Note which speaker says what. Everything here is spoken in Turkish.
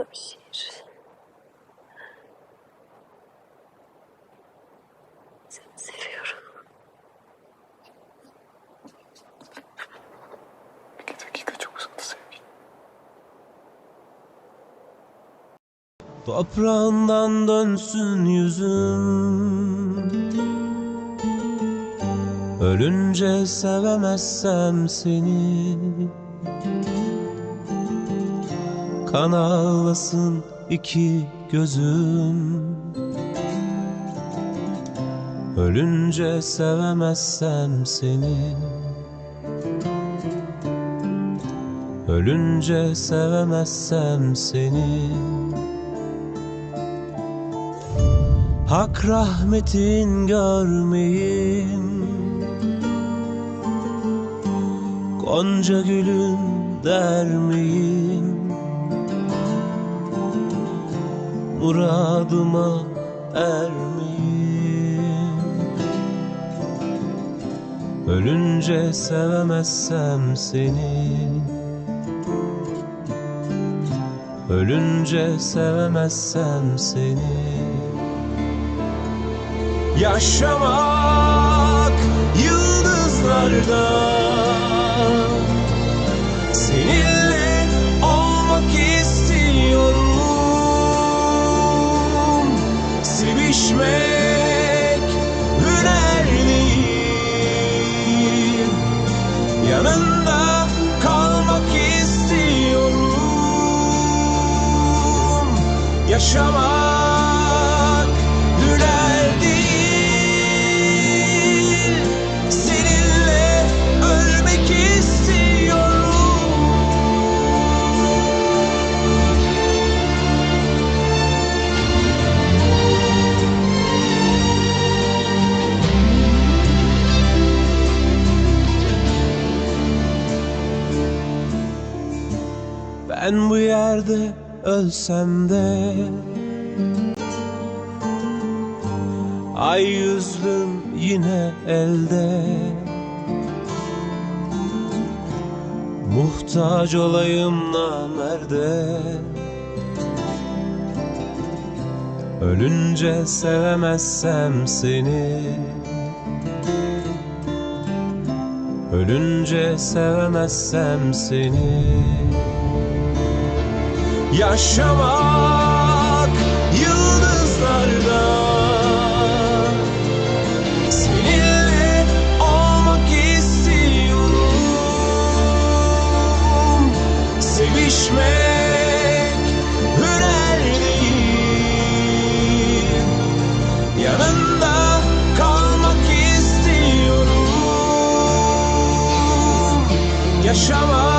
Speaker 1: kısa bir şiir. Seni seviyorum.
Speaker 2: İki dakika çok uzadı sevgilim.
Speaker 3: Toprağından dönsün yüzüm Ölünce sevemezsem seni Kan ağlasın iki gözüm. Ölünce sevemezsem seni. Ölünce sevemezsem seni. Hak rahmetin görmeyin. Gonca gülün dermeyin Muradıma ermeyin Ölünce sevemezsem seni. Ölünce sevemezsem seni. Yaşamak yıldızlarda Yaşamak hüner değil. Seninle ölmek istiyorum. Ben bu yerde ölsem de. Ay yüzlüm yine elde. Muhtaç olayım namerde. Ölünce sevemezsem seni. Ölünce sevemezsem seni Yaşamak yıldızlarda. Seninle olmak istiyorum. Sevişmek hüner değil. Yanında kalmak istiyorum. Yaşamak